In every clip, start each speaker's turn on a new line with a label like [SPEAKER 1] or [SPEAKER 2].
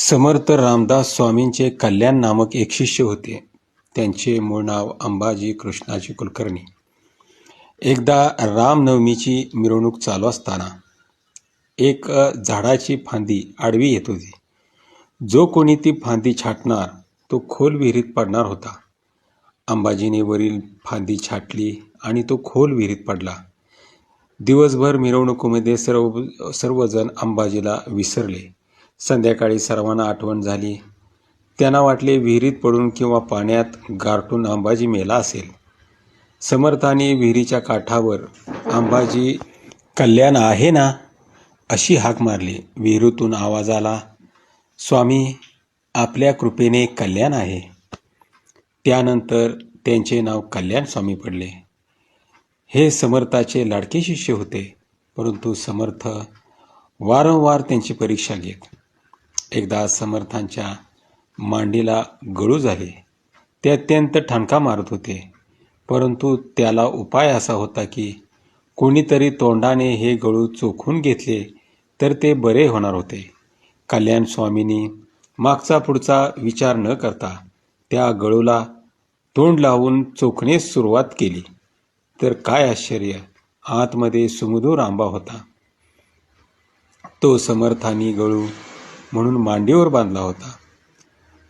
[SPEAKER 1] समर्थ रामदास स्वामींचे कल्याण नामक एक शिष्य होते. त्यांचे मूळ नाव अंबाजी कृष्णाजी कुलकर्णी. एकदा रामनवमीची मिरवणूक चालू असताना एक झाडाची फांदी आडवी येत होती. जो कोणी ती फांदी छाटणार तो खोल विहिरीत पडणार होता. अंबाजीने वरील फांदी छाटली आणि तो खोल विहिरीत पडला. दिवसभर मिरवणुकीमध्ये सर्व सर्वजण अंबाजीला विसरले. संध्याकाळी सर्वांना आठवण झाली. त्यांना वाटले विहिरीत पडून किंवा पाण्यात गारटून अंबाजी मेला असेल. समर्थाने विहिरीच्या काठावर अंबाजी कल्याण आहे ना? अशी हाक मारली. विहिरीतून आवाज आला स्वामी आपल्या कृपेने कल्याण आहे. त्यानंतर त्यांचे नाव कल्याण स्वामी पडले. हे समर्थाचे लाडके शिष्य होते परंतु समर्थ वारंवार त्यांची परीक्षा घेत एकदा समर्थांच्या मांडीला गळू झाले. ते अत्यंत ठणका मारत होते. परंतु त्याला उपाय असा होता की कोणीतरी तोंडाने हे गळू चोखून घेतले तर ते बरे होणार होते. कल्याण स्वामींनी मागचा पुढचा विचार न करता त्या गळूला तोंड लावून चोखण्यास सुरुवात केली. तर काय आश्चर्य! आतमध्ये सुमधूर आंबा होता. तो समर्थानी गळू म्हणून मांडीवर बांधला होता.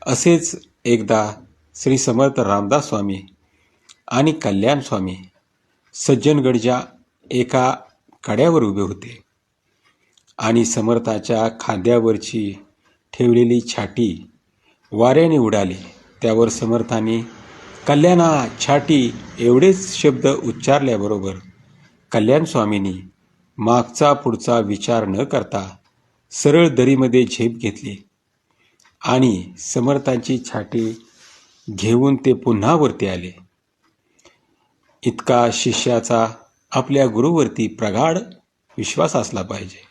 [SPEAKER 1] असेच एकदा श्री समर्थ रामदास स्वामी आणि कल्याण स्वामी सज्जनगडच्या एका कड्यावर उभे होते आणि समर्थाच्या खांद्यावरची ठेवलेली छाटी वाऱ्याने उडाली. त्यावर समर्थाने कल्याणा छाटी एवढेच शब्द उच्चारल्याबरोबर कल्याण स्वामींनी मागचा पुढचा विचार न करता सरळ दरीमध्ये झेप घेतली आणि समर्थांची छाटी घेऊन ते पुन्हा वरती आले. इतका शिष्याचा आपल्या गुरुवरती प्रगाढ विश्वास असला पाहिजे.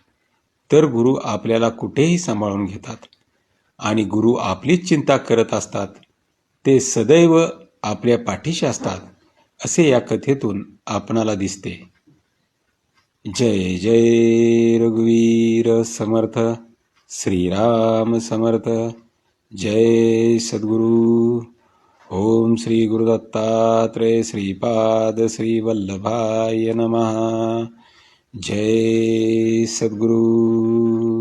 [SPEAKER 1] तर गुरु आपल्याला कुठेही सांभाळून घेतात आणि गुरु आपलीच चिंता करत असतात. ते सदैव आपल्या पाठीशी असतात असे या कथेतून आपणाला दिसते. जय जय रघुवीर समर्थ श्रीराम समर्थ जय सद्गुरु। ओम श्री गुरुदत्तात्रय श्रीपाद श्री वल्लभाय नमः। जय सद्गुरु।